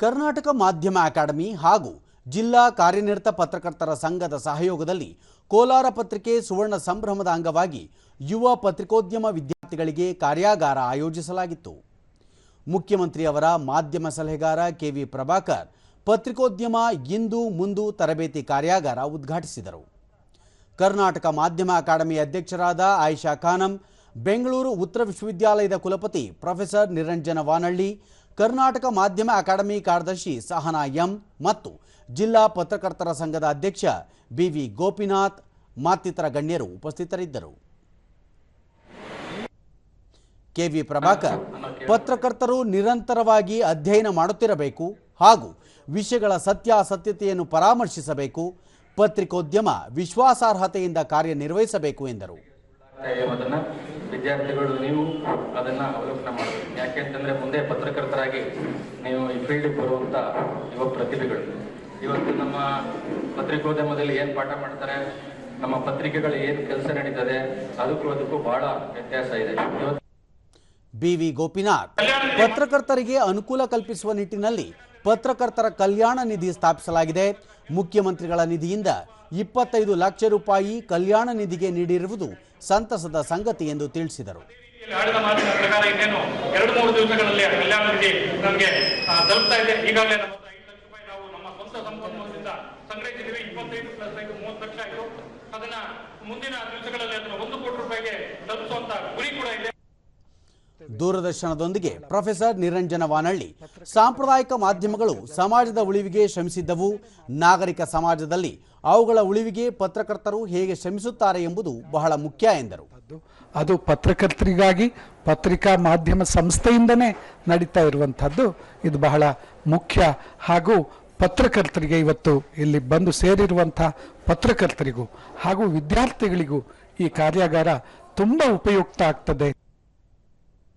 ಕರ್ನಾಟಕ ಮಾಧ್ಯಮ ಅಕಾಡೆಮಿ ಹಾಗೂ ಜಿಲ್ಲಾ ಕಾರ್ಯನಿರತ ಪತ್ರಕರ್ತರ ಸಂಘದ ಸಹಯೋಗದಲ್ಲಿ ಕೋಲಾರ ಪತ್ರಿಕೆ ಸುವರ್ಣ ಸಂಭ್ರಮದ ಅಂಗವಾಗಿ ಯುವ ಪತ್ರಿಕೋದ್ಯಮ ವಿದ್ಯಾರ್ಥಿಗಳಿಗೆ ಕಾರ್ಯಾಗಾರ ಆಯೋಜಿಸಲಾಗಿತ್ತು. ಮುಖ್ಯಮಂತ್ರಿಯವರ ಮಾಧ್ಯಮ ಸಲಹೆಗಾರ ಕೆವಿ ಪ್ರಭಾಕರ್ ಪತ್ರಿಕೋದ್ಯಮ ಇಂದು ಮುಂದು ತರಬೇತಿ ಕಾರ್ಯಾಗಾರ ಉದ್ಘಾಟಿಸಿದರು. ಕರ್ನಾಟಕ ಮಾಧ್ಯಮ ಅಕಾಡೆಮಿ ಅಧ್ಯಕ್ಷರಾದ ಆಯಿಷಾ ಖಾನಂ, ಬೆಂಗಳೂರು ಉತ್ತರ ವಿಶ್ವವಿದ್ಯಾಲಯದ ಕುಲಪತಿ ಪ್ರೊಫೆಸರ್ ನಿರಂಜನ ವಾನಳ್ಳಿ ಕರ್ನಾಟಕ ಮಾಧ್ಯಮ ಅಕಾಡೆಮಿ ಕಾರ್ಯದರ್ಶಿ ಸಹನಾ ಎಂ ಮತ್ತು ಜಿಲ್ಲಾ ಪತ್ರಕರ್ತರ ಸಂಘದ ಅಧ್ಯಕ್ಷ ಬಿವಿ ಗೋಪಿನಾಥ್ ಮತ್ತಿತರ ಗಣ್ಯರು ಉಪಸ್ಥಿತರಿದ್ದರು. ಕೆವಿ ಪ್ರಭಾಕರ್, ಪತ್ರಕರ್ತರು ನಿರಂತರವಾಗಿ ಅಧ್ಯಯನ ಮಾಡುತ್ತಿರಬೇಕು ಹಾಗೂ ವಿಷಯಗಳ ಸತ್ಯಾಸತ್ಯತೆಯನ್ನು ಪರಾಮರ್ಶಿಸಬೇಕು, ಪತ್ರಿಕೋದ್ಯಮ ವಿಶ್ವಾಸಾರ್ಹತೆಯಿಂದ ಕಾರ್ಯನಿರ್ವಹಿಸಬೇಕು ಎಂದರು. ವಿದ್ಯಾರ್ಥಿಗಳು, ನೀವು ಅದನ್ನ ಅವಲೋಕನ ಮಾಡಬೇಕು. ಯಾಕೆಂತಂದ್ರೆ ಮುಂದೆ ಪತ್ರಕರ್ತರಾಗಿ ನೀವು ಈ ಫೀಲ್ಡ್ ಬರುವಂತ ಯುವ ಪ್ರತಿಭೆಗಳು. ಇವತ್ತು ನಮ್ಮ ಪತ್ರಿಕೋದ್ಯಮದಲ್ಲಿ ಏನ್ ಪಾಠ ಮಾಡ್ತಾರೆ, ನಮ್ಮ ಪತ್ರಿಕೆಗಳು ಏನ್ ಕೆಲಸ ನಡೀತದೆ, ಅದಕ್ಕೂ ಅದಕ್ಕೂ ಬಹಳ ವ್ಯತ್ಯಾಸ ಇದೆ. ಇವತ್ತು ಬಿವಿ ಗೋಪಿನಾಥ್. ಪತ್ರಕರ್ತರಿಗೆ ಅನುಕೂಲ ಕಲ್ಪಿಸುವ ನಿಟ್ಟಿನಲ್ಲಿ ಪತ್ರಕರ್ತರ ಕಲ್ಯಾಣ ನಿಧಿ ಸ್ಥಾಪಿಸಲಾಗಿದೆ. ಮುಖ್ಯಮಂತ್ರಿಗಳ ನಿಧಿಯಿಂದ ಇಪ್ಪತ್ತೈದು ಲಕ್ಷ ರೂಪಾಯಿ ಕಲ್ಯಾಣ ನಿಧಿಗೆ ನೀಡಿರುವುದು ಸಂತಸದ ಸಂಗತಿ ಎಂದು ತಿಳಿಸಿದರು. ಆಡಿದ ಮಾತಿನ ಪ್ರಕಾರ ಇನ್ನೇನು ಎರಡು ಮೂರು ದಿವಸಗಳಲ್ಲಿ ಕಲ್ಯಾಣ ನಿಧಿ ನಮಗೆ ತಲುಪ್ತಾ ಇದೆ. ಈಗಾಗಲೇ ನಮ್ಮ ಐದು ಲಕ್ಷ ರೂಪಾಯಿ ನಾವು ನಮ್ಮ ಸ್ವಂತ ಸಂಪನ್ಮೂಲದಿಂದ ಸಂಗ್ರಹಿಸಿದ್ದೀವಿ. ಇಪ್ಪತ್ತೈದು ಪ್ಲಸ್ ಐದು ಮೂವತ್ತು ಲಕ್ಷ ಆಯಿತು. ಅದನ್ನ ಮುಂದಿನ ದಿವಸಗಳಲ್ಲಿ ಅದನ್ನು ಒಂದು ಕೋಟಿ ರೂಪಾಯಿಗೆ ದೂರದರ್ಶನದೊಂದಿಗೆ ಪ್ರೊಫೆಸರ್ ನಿರಂಜನ ವಾನಳ್ಳಿ ಸಾಂಪ್ರದಾಯಿಕ ಮಾಧ್ಯಮಗಳು ಸಮಾಜದ ಉಳಿವಿಗೆ ಶ್ರಮಿಸಿದ್ದವು. ನಾಗರಿಕ ಸಮಾಜದಲ್ಲಿ ಅವುಗಳ ಉಳಿವಿಗೆ ಪತ್ರಕರ್ತರು ಹೇಗೆ ಶ್ರಮಿಸುತ್ತಾರೆ ಎಂಬುದು ಬಹಳ ಮುಖ್ಯ ಎಂದರು. ಅದು ಪತ್ರಕರ್ತರಿಗಾಗಿ ಪತ್ರಿಕಾ ಮಾಧ್ಯಮ ಸಂಸ್ಥೆಯಿಂದನೇ ನಡೀತಾ ಇರುವಂಥದ್ದು. ಇದು ಬಹಳ ಮುಖ್ಯ ಹಾಗೂ ಪತ್ರಕರ್ತರಿಗೆ ಇವತ್ತು ಇಲ್ಲಿ ಬಂದು ಸೇರಿರುವಂಥ ಪತ್ರಕರ್ತರಿಗೂ ಹಾಗೂ ವಿದ್ಯಾರ್ಥಿಗಳಿಗೂ ಈ ಕಾರ್ಯಾಗಾರ ತುಂಬ ಉಪಯುಕ್ತ ಆಗ್ತದೆ.